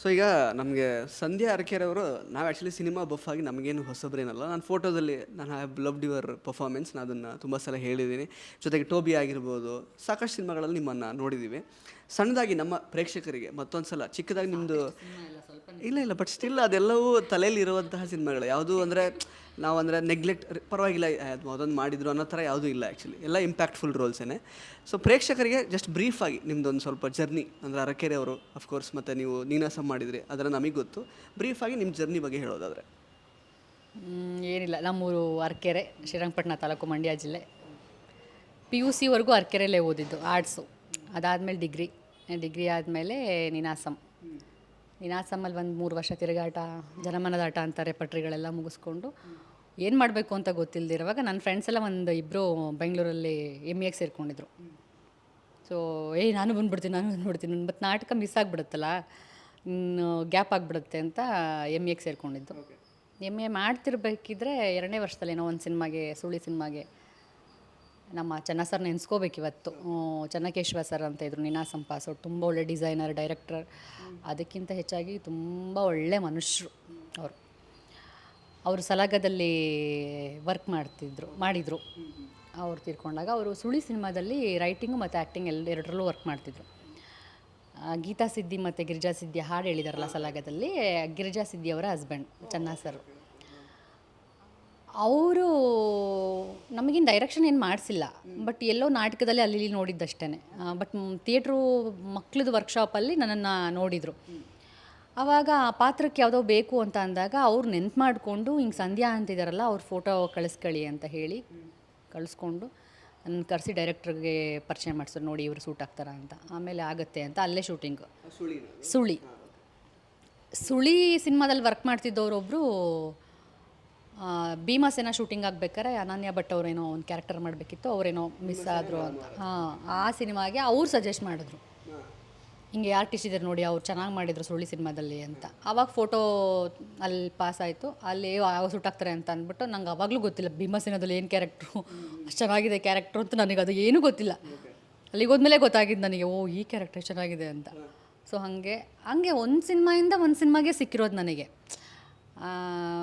So ಈಗ ನಮಗೆ ಸಂಧ್ಯಾ ಅರಕೆರವರು ನಾವು ಆ್ಯಕ್ಚುಲಿ ಸಿನಿಮಾ ಬಫ್ ಆಗಿ ನಮಗೇನು ಹೊಸಬ್ರೇನಲ್ಲ, ನಾನು ಫೋಟೋದಲ್ಲಿ ನಾನು ಹ್ಯಾವ್ ಲವ್ಡ್ ಯುವರ್ ಪರ್ಫಾರ್ಮೆನ್ಸ್ ನಾನು ಅದನ್ನು ತುಂಬ ಸಲ ಹೇಳಿದ್ದೀನಿ. ಜೊತೆಗೆ ಟೋಬಿ ಆಗಿರ್ಬೋದು, ಸಾಕಷ್ಟು ಸಿನಿಮಾಗಳಲ್ಲಿ ನಿಮ್ಮನ್ನು ನೋಡಿದ್ದೀವಿ ಸಣ್ಣದಾಗಿ ನಮ್ಮ ಪ್ರೇಕ್ಷಕರಿಗೆ ಮತ್ತೊಂದು ಸಲ ಚಿಕ್ಕದಾಗಿ ನಿಮ್ಮದು ಇಲ್ಲ ಇಲ್ಲ ಬಟ್ ಸ್ಟಿಲ್ ಅದೆಲ್ಲವೂ ತಲೆಯಲ್ಲಿ ಇರುವಂತಹ ಸಿನಿಮಾಗಳು. ಯಾವುದು ಅಂದರೆ, ನಾವು ಅಂದರೆ ನೆಗ್ಲೆಕ್ಟ್ ಪರವಾಗಿಲ್ಲ ಅದೊಂದು ಮಾಡಿದ್ರು ಅನ್ನೋ ಥರ ಯಾವುದೂ ಇಲ್ಲ ಆ್ಯಕ್ಚುಲಿ ಎಲ್ಲ ಇಂಪ್ಯಾಕ್ಟ್ಫುಲ್ ರೋಲ್ಸೇನೆ ಸೊ ಪ್ರೇಕ್ಷಕರಿಗೆ ಜಸ್ಟ್ ಬ್ರೀಫಾಗಿ ನಿಮ್ಮದೊಂದು ಸ್ವಲ್ಪ ಜರ್ನಿ ಅಂದರೆ ಅರಕೆರೆ ಅವರು ಅಫ್ಕೋರ್ಸ್ ಮತ್ತು ನೀವು ನೀನಾಸಂ ಮಾಡಿದ್ರಿ ಅದರ ನಮಗೆ ಗೊತ್ತು. ಬ್ರೀಫಾಗಿ ನಿಮ್ಮ ಜರ್ನಿ ಬಗ್ಗೆ ಹೇಳೋದಾದರೆ. ಏನಿಲ್ಲ, ನಮ್ಮೂರು ಅರಕೆರೆ, ಶ್ರೀರಂಗಪಟ್ಟಣ ತಾಲೂಕು ಮಂಡ್ಯ ಜಿಲ್ಲೆ. ಪಿ ಯು ಸಿವರೆಗೂ ಅರ್ಕೆರೆಯಲ್ಲೇ ಓದಿದ್ದು ಆರ್ಟ್ಸು ಅದಾದಮೇಲೆ ಡಿಗ್ರಿ ಡಿಗ್ರಿ ಆದಮೇಲೆ ನಿನಾಸಂ. ನಿನಾಸಮಲ್ಲಿ ಒಂದು ಮೂರು ವರ್ಷ ತಿರುಗಾಟ ಜನಮನದಾಟ ಅಂತಾರೆ ಪಟ್ರಿಗಳೆಲ್ಲ ಮುಗಿಸ್ಕೊಂಡು ಏನು ಮಾಡಬೇಕು ಅಂತ ಗೊತ್ತಿಲ್ಲದಿರುವಾಗ ನನ್ನ ಫ್ರೆಂಡ್ಸ್ ಎಲ್ಲ ಒಂದು ಇಬ್ಬರು ಬೆಂಗಳೂರಲ್ಲಿ ಎಂ ಎಗೆ ಸೇರ್ಕೊಂಡಿದ್ರು. ಸೊ ಏಯ್ ನಾನು ಬಂದ್ಬಿಡ್ತೀನಿ ನಾನು ಬಂದ್ಬಿಡ್ತೀನಿ ಮತ್ತು ನಾಟಕ ಮಿಸ್ ಆಗಿಬಿಡುತ್ತಲ್ಲ ಇನ್ನು ಗ್ಯಾಪ್ ಆಗಿಬಿಡುತ್ತೆ ಅಂತ ಎಂ ಎಗೆ ಸೇರ್ಕೊಂಡಿದ್ದು. ಎಂ ಎ ಮಾಡ್ತಿರ್ಬೇಕಿದ್ರೆ ಎರಡನೇ ವರ್ಷದಲ್ಲಿ ಏನೋ ಒಂದು ಸಿನಿಮಾಗೆ ಸುಳಿ ಸಿನಿಮಾಗೆ ನಮ್ಮ ಚೆನ್ನ ಸರ್ ನೆನೆಸ್ಕೋಬೇಕು ಇವತ್ತು. ಚೆನ್ನಕೇಶ್ವರ ಸರ್ ಅಂತ ಇದ್ರು, ನಿನಾ ಸಂಪಾಸ್ ಅವ್ರು ತುಂಬ ಒಳ್ಳೆ ಡಿಸೈನರ್, ಡೈರೆಕ್ಟರ್. ಅದಕ್ಕಿಂತ ಹೆಚ್ಚಾಗಿ ತುಂಬ ಒಳ್ಳೆ ಮನುಷ್ಯರು ಅವರು. ಅವರು ಸಲಗದಲ್ಲಿ ವರ್ಕ್ ಮಾಡ್ತಿದ್ರು, ಮಾಡಿದರು. ಅವ್ರು ತೀರ್ಕೊಂಡಾಗ ಅವರು ಸುಳಿ ಸಿನಿಮಾದಲ್ಲಿ ರೈಟಿಂಗು ಮತ್ತು ಆ್ಯಕ್ಟಿಂಗ್ ಎಲ್ಲ ಎರಡರಲ್ಲೂ ವರ್ಕ್ ಮಾಡ್ತಿದ್ರು. ಗೀತಾ ಸಿದ್ದಿ ಮತ್ತು ಗಿರಿಜಾ ಸಿದ್ದಿ ಹಾಡು ಹೇಳಿದಾರಲ್ಲ ಸಲಗದಲ್ಲಿ, ಗಿರಿಜಾ ಸಿದ್ದಿ ಅವರ ಹಸ್ಬೆಂಡ್, ಚೆನ್ನ ಸರ್. ಅವರು ನಮಗೇನು ಡೈರೆಕ್ಷನ್ ಏನು ಮಾಡಿಸಿಲ್ಲ. ಬಟ್ ಎಲ್ಲೋ ನಾಟಕದಲ್ಲಿ ಅಲ್ಲಿ ಇಲ್ಲಿ ನೋಡಿದ್ದಷ್ಟೇ ಬಟ್ ಥಿಯೇಟ್ರು ಮಕ್ಳದ್ದು ವರ್ಕ್ಶಾಪಲ್ಲಿ ನನ್ನನ್ನು ನೋಡಿದರು. ಆವಾಗ ಆ ಪಾತ್ರಕ್ಕೆ ಯಾವುದೋ ಬೇಕು ಅಂತ ಅಂದಾಗ ಅವ್ರು ನೆನ್ಪು ಮಾಡಿಕೊಂಡು ಹಿಂಗೆ ಸಂಧ್ಯಾ ಅಂತಿದ್ದಾರಲ್ಲ ಅವ್ರ ಫೋಟೋ ಕಳಿಸ್ಕೊಳ್ಳಿ ಅಂತ ಹೇಳಿ ಕಳಿಸ್ಕೊಂಡು ನನ್ನ ಕರೆಸಿ ಡೈರೆಕ್ಟ್ರಿಗೆ ಪರಿಚಯ ಮಾಡಿಸೋರು ನೋಡಿ ಇವರು ಸೂಟ್ ಆಗ್ತಾರ ಅಂತ. ಆಮೇಲೆ ಆಗುತ್ತೆ ಅಂತ. ಅಲ್ಲೇ ಶೂಟಿಂಗು ಸುಳಿ. ಸುಳಿ. ಸಿನಿಮಾದಲ್ಲಿ ವರ್ಕ್ ಮಾಡ್ತಿದ್ದವರೊಬ್ಬರು ಭೀಮಾಸೇನ ಶೂಟಿಂಗ್ ಆಗ್ಬೇಕಾದ್ರೆ ಅನನ್ಯ ಭಟ್ ಅವರೇನೋ ಒಂದು ಕ್ಯಾರೆಕ್ಟರ್ ಮಾಡಬೇಕಿತ್ತು, ಅವರೇನೋ ಮಿಸ್ ಆದರು ಅಂತ. ಹಾಂ, ಆ ಸಿನಿಮಾಗೆ ಅವ್ರು ಸಜೆಸ್ಟ್ ಮಾಡಿದ್ರು. ಹಿಂಗೆ ಆರ್ಟಿಸ್ಟ್ ಇದ್ದಾರೆ ನೋಡಿ, ಅವ್ರು ಚೆನ್ನಾಗಿ ಮಾಡಿದ್ರು ಸುಳ್ಳಿ ಸಿನಿಮಾದಲ್ಲಿ ಅಂತ. ಆವಾಗ ಫೋಟೋ ಅಲ್ಲಿ ಪಾಸ್ ಆಯಿತು. ಅಲ್ಲಿ ಯಾವ ಸೂಟ್ ಆಗ್ತಾರೆ ಅಂತ ಅಂದ್ಬಿಟ್ಟು ನಂಗೆ ಅವಾಗಲೂ ಗೊತ್ತಿಲ್ಲ ಭೀಮಸೇನದಲ್ಲಿ ಏನು ಕ್ಯಾರೆಕ್ಟ್ರು ಅಷ್ಟು ಚೆನ್ನಾಗಿದೆ ಕ್ಯಾರೆಕ್ಟ್ರು ಅಂತ ನನಗೆ ಅದು ಏನೂ ಗೊತ್ತಿಲ್ಲ. ಅಲ್ಲಿಗೆ ಹೋದ್ಮೇಲೆ ಗೊತ್ತಾಗಿದ್ದು ನನಗೆ, ಓ, ಈ ಕ್ಯಾರೆಕ್ಟರ್ ಚೆನ್ನಾಗಿದೆ ಅಂತ. ಸೊ ಹಾಗೆ, ಹಂಗೆ ಒಂದು ಸಿನಿಮಾಯಿಂದ ಒಂದು ಸಿನಿಮಾಗೆ ಸಿಕ್ಕಿರೋದು ನನಗೆ.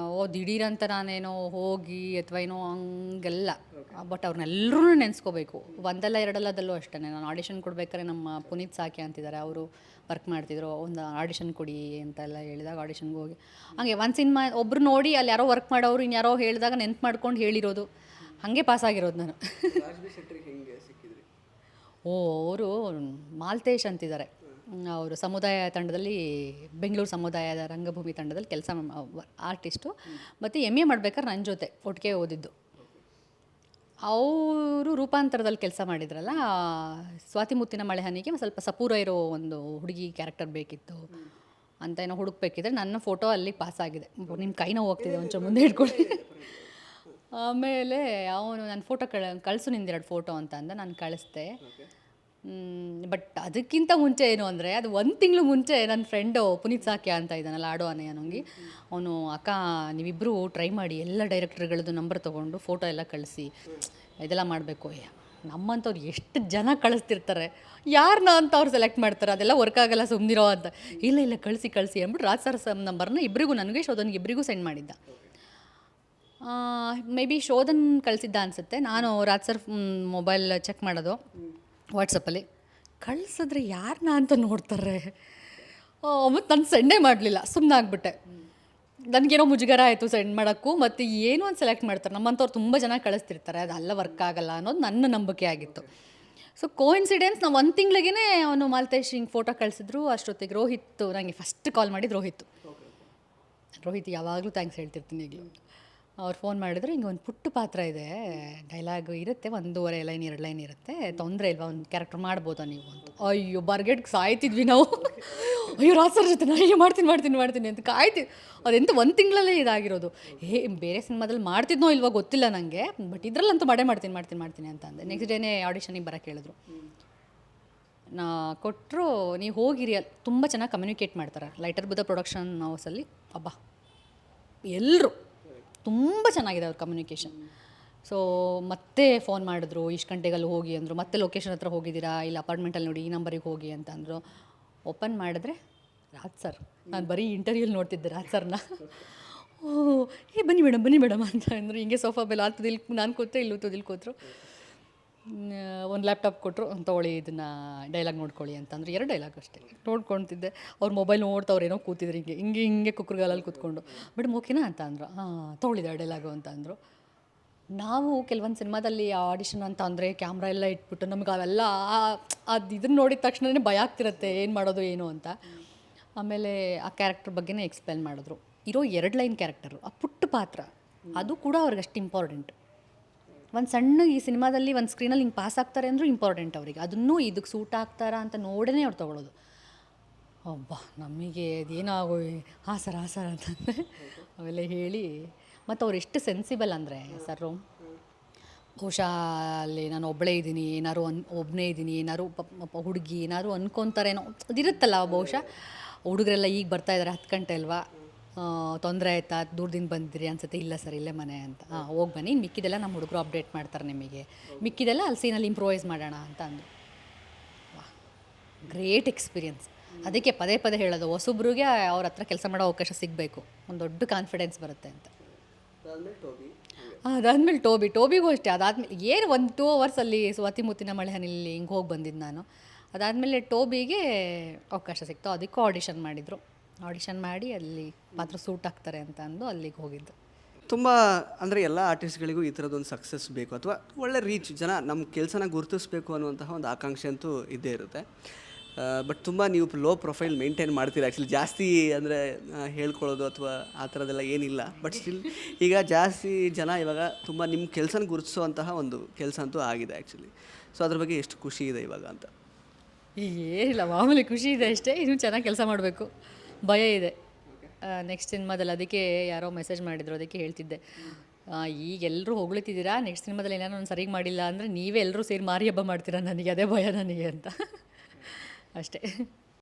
ಓ ದಿಢೀರಂತ ನಾನೇನೋ ಹೋಗಿ ಅಥವಾ ಏನೋ ಹಂಗೆಲ್ಲ. ಬಟ್ ಅವ್ರನ್ನೆಲ್ಲರೂ ನೆನೆಸ್ಕೋಬೇಕು. ಒಂದಲ್ಲ ಎರಡಲ್ಲದಲ್ಲೂ ಅಷ್ಟೇ. ನಾನು ಆಡಿಷನ್ ಕೊಡ್ಬೇಕಾದ್ರೆ ನಮ್ಮ ಪುನೀತ್ ಸಾಕೆ ಅಂತಿದ್ದಾರೆ. ಅವರು ವರ್ಕ್ ಮಾಡ್ತಿದ್ರು. ಒಂದು ಆಡಿಷನ್ ಕೊಡಿ ಅಂತೆಲ್ಲ ಹೇಳಿದಾಗ ಆಡಿಷನ್ಗೆ ಹೋಗಿ. ಹಾಗೆ ಒಂದು ಸಿನಿಮಾ ಒಬ್ರು ನೋಡಿ ಅಲ್ಲಿ ಯಾರೋ ವರ್ಕ್ ಮಾಡೋರು ಇನ್ಯಾರೋ ಹೇಳಿದಾಗ ನೆನ್ಪು ಮಾಡ್ಕೊಂಡು ಹೇಳಿರೋದು. ಹಾಗೆ ಪಾಸ್ ಆಗಿರೋದು ನಾನು. ಓ ಅವರು ಮಾಲ್ತೇಶ್ ಅಂತಿದ್ದಾರೆ. ಅವರು ಸಮುದಾಯ ತಂಡದಲ್ಲಿ, ಬೆಂಗಳೂರು ಸಮುದಾಯದ ರಂಗಭೂಮಿ ತಂಡದಲ್ಲಿ ಕೆಲಸ ಆರ್ಟಿಸ್ಟು ಮತ್ತು ಎಂ ಎ ಮಾಡ್ಬೇಕಾದ್ರೆ ನನ್ನ ಜೊತೆ ಒಟ್ಟಿಗೆ ಓದಿದ್ದು. ಅವರು ರೂಪಾಂತರದಲ್ಲಿ ಕೆಲಸ ಮಾಡಿದ್ರಲ್ಲ ಸ್ವಾತಿ ಮುತ್ತಿನ ಮಳೆ ಹನಿಗೆ ಸ್ವಲ್ಪ ಸಪೂರ ಇರೋ ಒಂದು ಹುಡುಗಿ ಕ್ಯಾರೆಕ್ಟರ್ ಬೇಕಿತ್ತು ಅಂತ ಏನೋ ಹುಡುಕ್ಬೇಕಿದ್ರೆ ನನ್ನ ಫೋಟೋ ಅಲ್ಲಿ ಪಾಸ್ ಆಗಿದೆ. ನಿಮ್ಮ ಕೈನ ಹೋಗ್ತಿದೆ ಒಂಚೂರು ಮುಂದೆ ಹಿಡ್ಕೊಳ್ಳಿ. ಆಮೇಲೆ ಅವನು ನನ್ನ ಫೋಟೋ ಕಳ, ಕಳಿಸು ನಿಂದೆರಡು ಫೋಟೋ ಅಂತ ಅಂದ, ನಾನು ಕಳಿಸ್ದೆ. ಬಟ್ ಅದಕ್ಕಿಂತ ಮುಂಚೆ ಏನು ಅಂದರೆ, ಅದು ಒಂದು ತಿಂಗಳು ಮುಂಚೆ ನನ್ನ ಫ್ರೆಂಡು ಪುನೀತ್ ಸಾಕ್ಯ ಅಂತ ಇದ್ದಾನಲ್ಲ ಆಡೋ ಅನೆಯ ನನಗೆ ಅವನು ಅಕ್ಕ ನೀವಿಬ್ಬರು ಟ್ರೈ ಮಾಡಿ ಎಲ್ಲ ಡೈರೆಕ್ಟ್ರ್ಗಳದ್ದು ನಂಬರ್ ತೊಗೊಂಡು ಫೋಟೋ ಎಲ್ಲ ಕಳಿಸಿ, ಇದೆಲ್ಲ ಮಾಡಬೇಕು. ನಮ್ಮಂಥವ್ರು ಎಷ್ಟು ಜನ ಕಳಿಸ್ತಿರ್ತಾರೆ? ಯಾರನ್ನ ಅಂತ ಅವ್ರು ಸೆಲೆಕ್ಟ್ ಮಾಡ್ತಾರೆ? ಅದೆಲ್ಲ ವರ್ಕ್ ಆಗಲ್ಲ ಸುಮ್ಮನಿರೋ ಅಂತ. ಇಲ್ಲ ಇಲ್ಲ, ಕಳಿಸಿ ಕಳಿಸಿ ಅಂದ್ಬಿಟ್ಟು ರಾಜ್ ಸರ್ ಸಮ್ ನಂಬರ್ನ ಇಬ್ಬರಿಗೂ ನನಗೆ ಶೋಧನ್ಗೆ ಇಬ್ಬರಿಗೂ ಸೆಂಡ್ ಮಾಡಿದ್ದ. ಮೇ ಬಿ ಶೋಧನ್ ಕಳಿಸಿದ್ದ ಅನಿಸುತ್ತೆ. ನಾನು ರಾಜ್ ಸರ್ ಮೊಬೈಲ್ ಚೆಕ್ ಮಾಡೋದು. ವಾಟ್ಸಪ್ಪಲ್ಲಿ ಕಳಿಸಿದ್ರೆ ಯಾರನ್ನ ಅಂತ ನೋಡ್ತಾರೆ. ಮತ್ತು ನಾನು ಸೆಂಡೇ ಮಾಡಲಿಲ್ಲ ಸುಮ್ಮನೆ ಆಗ್ಬಿಟ್ಟೆ. ನನಗೇನೋ ಮುಜುಗರ ಆಯಿತು ಸೆಂಡ್ ಮಾಡೋಕ್ಕೂ ಮತ್ತು ಏನೋ ಒಂದು ಸೆಲೆಕ್ಟ್ ಮಾಡ್ತಾರೆ ನಮ್ಮಂಥವ್ರು ತುಂಬ ಜನ ಕಳಿಸ್ತಿರ್ತಾರೆ ಅದೆಲ್ಲ ವರ್ಕ್ ಆಗಲ್ಲ ಅನ್ನೋದು ನನ್ನ ನಂಬಿಕೆ ಆಗಿತ್ತು. ಸೊ ಕೋಇನ್ಸಿಡೆನ್ಸ್ ನಾವು ಒಂದು ತಿಂಗಳಿಗೇ ಅವನು ಮಾಲ್ತೇಶ್ ಹಿಂಗೆ ಫೋಟೋ ಕಳಿಸಿದ್ರು ಅಷ್ಟೊತ್ತಿಗೆ ರೋಹಿತ್ ನನಗೆ ಫಸ್ಟ್ ಕಾಲ್ ಮಾಡಿದ್ದು ರೋಹಿತ್. ರೋಹಿತ್ ಯಾವಾಗಲೂ ಥ್ಯಾಂಕ್ಸ್ ಹೇಳ್ತಿರ್ತೀನಿ ಈಗಲೂ. ಅವ್ರು ಫೋನ್ ಮಾಡಿದ್ರು, ಹಿಂಗೆ ಒಂದು ಪುಟ್ಟ ಪಾತ್ರ ಇದೆ ಡೈಲಾಗ್ ಇರುತ್ತೆ, ಒಂದೂವರೆ ಲೈನ್, ಎರಡು ಲೈನ್ ಇರುತ್ತೆ, ತೊಂದರೆ ಇಲ್ವಾ, ಒಂದು ಕ್ಯಾರೆಕ್ಟರ್ ಮಾಡ್ಬೋದಾ ನೀವು ಅಂತ. ಅಯ್ಯೋ, ಬರ್ಗೆಟ್ಗೆ ಸಾಯ್ತಿದ್ವಿ ನಾವು. ಅಯ್ಯೋ ರಾಜ್ ಜೊತೆ ನಾನು ಅಯ್ಯೋ ಮಾಡ್ತೀನಿ ಮಾಡ್ತೀನಿ ಮಾಡ್ತೀನಿ ಅಂತ ಕಾಯ್ತಿದ್ವಿ ಅದೆಂತ ಒಂದು ತಿಂಗಳಲ್ಲೇ ಇದಾಗಿರೋದು. ಏ ಬೇರೆ ಸಿನಿಮಾದಲ್ಲಿ ಮಾಡ್ತಿದ್ನೋ ಇಲ್ವೋ ಗೊತ್ತಿಲ್ಲ ನನಗೆ ಬಟ್ ಇದರಲ್ಲಂತೂ ಮಾಡೇ ಮಾಡ್ತೀನಿ ಮಾಡ್ತೀನಿ ಮಾಡ್ತೀನಿ ಅಂತ ಅಂದೆ. ನೆಕ್ಸ್ಟ್ ಡೇನೇ ಆಡಿಷನಿಗೆ ಬರೋಕ್ಕೆ ಹೇಳಿದ್ರು. ನಾ ಕೊಟ್ಟರು ನೀವು ಹೋಗಿರಿ, ತುಂಬ ಚೆನ್ನಾಗಿ ಕಮ್ಯುನಿಕೇಟ್ ಮಾಡ್ತಾರೆ, ಲೈಟರ್ ಬುದ್ಧ ಪ್ರೊಡಕ್ಷನ್ ಹೌಸಲ್ಲಿ ಅಬ್ಬಾ ಎಲ್ಲರೂ ತುಂಬ ಚೆನ್ನಾಗಿದೆ ಅವ್ರ ಕಮ್ಯುನಿಕೇಷನ್ ಸೊ ಮತ್ತೆ ಫೋನ್ ಮಾಡಿದ್ರು, ಇಷ್ಟು ಗಂಟೆಗಲ್ಲಿ ಹೋಗಿ ಅಂದರು, ಮತ್ತೆ ಲೊಕೇಶನ್ ಹತ್ರ ಹೋಗಿದ್ದೀರಾ, ಇಲ್ಲ ಅಪಾರ್ಟ್ಮೆಂಟಲ್ಲಿ ನೋಡಿ ಈ ನಂಬರಿಗೆ ಹೋಗಿ ಅಂತ ಅಂದರು. ಓಪನ್ ಮಾಡಿದ್ರೆ, ರಾಜ್ ಸರ್ ನಾನು ಬರೀ ಇಂಟರ್ವ್ಯೂಲಿ ನೋಡ್ತಿದ್ದೆ ರಾಜ್ ಸರ್ನ ಓ, ಏ ಬನ್ನಿ ಮೇಡಮ್ ಬನ್ನಿ ಮೇಡಮ್ ಅಂತ ಅಂದರು. ಹಿಂಗೆ ಸೋಫಾ ಬೆಲ್ಲ ಆ ತುದಿಲ್ ನಾನು ಕೂತ್ರೆ, ಇಲ್ಲಿ ಕೂತ್ರು. ಒಂದು ಲ್ಯಾಪ್ಟಾಪ್ ಕೊಟ್ಟರು ತೊಗೊಳ್ಳಿ, ಇದನ್ನು ಡೈಲಾಗ್ ನೋಡ್ಕೊಳ್ಳಿ ಅಂತಂದ್ರೆ. ಎರಡು ಡೈಲಾಗ್ ಅಷ್ಟೇ. ನೋಡ್ಕೊಳ್ತಿದ್ದೆ ಅವ್ರು ಮೊಬೈಲ್ ನೋಡ್ತವ್ರು ಏನೋ ಕೂತಿದ್ರು ಹಿಂಗೆ. ಹಿಂಗೆ ಹಿಂಗೆ ಕುಕ್ಕರ್ಗಾಲಲ್ಲಿ ಕೂತ್ಕೊಂಡು. ಮೇಡಮ್, ಓಕೆನಾ? ಅಂತ ಅಂದರು. ಹಾಂ ತೊಗೊಳಿದೆ ಡೈಲಾಗು ಅಂತ ಅಂದರು. ನಾವು ಕೆಲವೊಂದು ಸಿನಿಮಾದಲ್ಲಿ ಆಡಿಷನ್ ಅಂತ ಅಂದರೆ ಕ್ಯಾಮ್ರಾ ಎಲ್ಲ ಇಟ್ಬಿಟ್ಟು ನಮ್ಗೆ ಅವೆಲ್ಲ ಅದು ಇದನ್ನ ನೋಡಿದ ತಕ್ಷಣವೇ ಭಯ ಆಗ್ತಿರುತ್ತೆ. ಏನು ಮಾಡೋದು, ಏನು ಅಂತ. ಆಮೇಲೆ ಆ ಕ್ಯಾರೆಕ್ಟರ್ ಬಗ್ಗೆನೇ ಎಕ್ಸ್ಪ್ಲೇನ್ ಮಾಡಿದ್ರು. ಇರೋ ಎರಡು ಲೈನ್ ಕ್ಯಾರೆಕ್ಟರು ಆ ಪುಟ್ಟ ಪಾತ್ರ, ಅದು ಕೂಡ ಅವ್ರಿಗೆ ಅಷ್ಟು ಇಂಪಾರ್ಟೆಂಟ್ ಒಂದು ಸಣ್ಣ ಈ ಸಿನಿಮಾದಲ್ಲಿ ಒಂದು ಸ್ಕ್ರೀನಲ್ಲಿ ಹಿಂಗೆ ಪಾಸ್ ಆಗ್ತಾರೆ ಅಂದರೂ ಇಂಪಾರ್ಟೆಂಟ್ ಅವರಿಗೆ. ಅದನ್ನು ಇದಕ್ಕೆ ಸೂಟ್ ಆಗ್ತಾರಾ ಅಂತ ನೋಡೇ ಅವ್ರು ತೊಗೊಳೋದು. ಒಬ್ಬ ನಮಗೆ ಅದೇನಾಗೋ ಹಾಂ ಸರ್ ಹಾಂ ಸರ್ ಅಂತಂದರೆ ಅವೆಲ್ಲ ಹೇಳಿ, ಮತ್ತು ಅವ್ರು ಎಷ್ಟು ಸೆನ್ಸಿಬಲ್ ಅಂದರೆ, ಸರ್ ಬಹುಶಃ ಅಲ್ಲಿ ನಾನು ಒಬ್ಬಳೇ ಇದ್ದೀನಿ, ಏನಾರು ಅನ್ ಒಬ್ಬನೇ ಇದ್ದೀನಿ, ಏನಾರು ಪಪ್ಪ ಹುಡುಗಿ ಏನಾರು ಅನ್ಕೊತಾರೇನೋ. ಅದಿರುತ್ತಲ್ಲ ಬಹುಶಃ. ಹುಡುಗರೆಲ್ಲ ಈಗ ಬರ್ತಾ ಇದ್ದಾರೆ ಹತ್ತು ಗಂಟೆ ಅಲ್ವಾ? ತೊಂದರೆ ಆಯ್ತಾ? ದೂರದಿಂದ ಬಂದಿರಿ ಅನ್ಸುತ್ತೆ, ಇಲ್ಲ ಸರ್, ಇಲ್ಲೇ ಮನೆ ಅಂತ. ಹಾಂ, ಹೋಗಿ ಬನ್ನಿ. ಮಿಕ್ಕಿದೆಲ್ಲ ನಮ್ಮ ಹುಡುಗರು ಅಪ್ಡೇಟ್ ಮಾಡ್ತಾರೆ ನಿಮಗೆ. ಮಿಕ್ಕಿದೆಲ್ಲ ಅಲ್ಲಿ ಸೀನಲ್ಲಿ ಇಂಪ್ರೂವೈಸ್ ಮಾಡೋಣ ಅಂತ ಅಂದರು. ಗ್ರೇಟ್ ಎಕ್ಸ್ಪೀರಿಯನ್ಸ್ ಅದಕ್ಕೆ ಪದೇ ಪದೇ ಹೇಳೋದು, ಹೊಸಬ್ರಿಗೆ ಅವ್ರ ಹತ್ರ ಕೆಲಸ ಮಾಡೋ ಅವಕಾಶ ಸಿಗಬೇಕು. ಒಂದು ದೊಡ್ಡ ಕಾನ್ಫಿಡೆನ್ಸ್ ಬರುತ್ತೆ ಅಂತ. ಅದಾದ್ಮೇಲೆ ಟೋಬಿ, ಟೋಬಿಗೂ ಅಷ್ಟೇ. ಅದಾದ್ಮೇಲೆ ಏನು ಒಂದು ಟೂ ಅವರ್ಸಲ್ಲಿ ಸ್ವಾತಿ ಮುತ್ತಿನ ಮಳೆ ಹನಿಲಿ ಹಿಂಗೆ ಹೋಗಿ ಬಂದಿದ್ದು ನಾನು. ಅದಾದಮೇಲೆ ಟೋಬಿಗೆ ಅವಕಾಶ ಸಿಕ್ತು. ಅದಕ್ಕೂ ಆಡಿಷನ್ ಮಾಡಿದರು. ಆಡಿಷನ್ ಮಾಡಿ ಅಲ್ಲಿ ಪಾತ್ರ ಸೂಟ್ ಆಗ್ತಾರೆ ಅಂತ ಅಂದು ಅಲ್ಲಿಗೆ ಹೋಗಿದ್ದು. ತುಂಬ ಅಂದರೆ ಎಲ್ಲ ಆರ್ಟಿಸ್ಟ್ಗಳಿಗೂ ಈ ಥರದೊಂದು ಸಕ್ಸಸ್ ಬೇಕು ಅಥವಾ ಒಳ್ಳೆ ರೀಚ್ ಜನ ನಮ್ಮ ಕೆಲಸನ ಗುರುತಿಸ್ಬೇಕು ಅನ್ನುವಂತಹ ಒಂದು ಆಕಾಂಕ್ಷೆ ಅಂತೂ ಇದ್ದೇ ಇರುತ್ತೆ. ಬಟ್ ತುಂಬ ನೀವು ಲೋ ಪ್ರೊಫೈಲ್ ಮೇಂಟೈನ್ ಮಾಡ್ತೀರಾ ಆ್ಯಕ್ಚುಲಿ ಜಾಸ್ತಿ ಅಂದರೆ ಹೇಳ್ಕೊಳ್ಳೋದು ಅಥವಾ ಆ ಥರದ್ದೆಲ್ಲ ಏನಿಲ್ಲ. ಬಟ್ ಸ್ಟಿಲ್ ಈಗ ಜಾಸ್ತಿ ಜನ ಇವಾಗ ತುಂಬ ನಿಮ್ಮ ಕೆಲಸನ ಗುರುತಿಸುವಂತಹ ಒಂದು ಕೆಲಸ ಅಂತೂ ಆಗಿದೆ ಆ್ಯಕ್ಚುಲಿ ಸೊ ಅದ್ರ ಬಗ್ಗೆ ಎಷ್ಟು ಖುಷಿ ಇದೆ ಇವಾಗ ಅಂತ? ಏನಿಲ್ಲ ಮಾಮೂಲಿ ಖುಷಿ ಇದೆ ಅಷ್ಟೇ. ಇನ್ನೂ ಚೆನ್ನಾಗಿ ಕೆಲಸ ಮಾಡಬೇಕು. ಭಯ ಇದೆ. ನೆಕ್ಸ್ಟ್ ಸಿನಿಮಾದಲ್ಲಿ ಅದಕ್ಕೆ ಯಾರೋ ಮೆಸೇಜ್ ಮಾಡಿದ್ರು, ಅದಕ್ಕೆ ಹೇಳ್ತಿದ್ದೆ. ಈಗ ಎಲ್ಲರೂ ಹೊಗಳ್ತಿದ್ದೀರಾ? ನೆಕ್ಸ್ಟ್ ಸಿನಿಮಾದಲ್ಲಿ ಏನಾದ್ರು ಒಂದು ಸರಿಗೆ ಮಾಡಿಲ್ಲ ಅಂದರೆ ನೀವೇ ಎಲ್ಲರೂ ಸೇರಿ ಮಾರಿ ಹಬ್ಬ ಮಾಡ್ತೀರಾ? ನನಗೆ ಅದೇ ಭಯ ನನಗೆ ಅಂತ. ಅಷ್ಟೇ.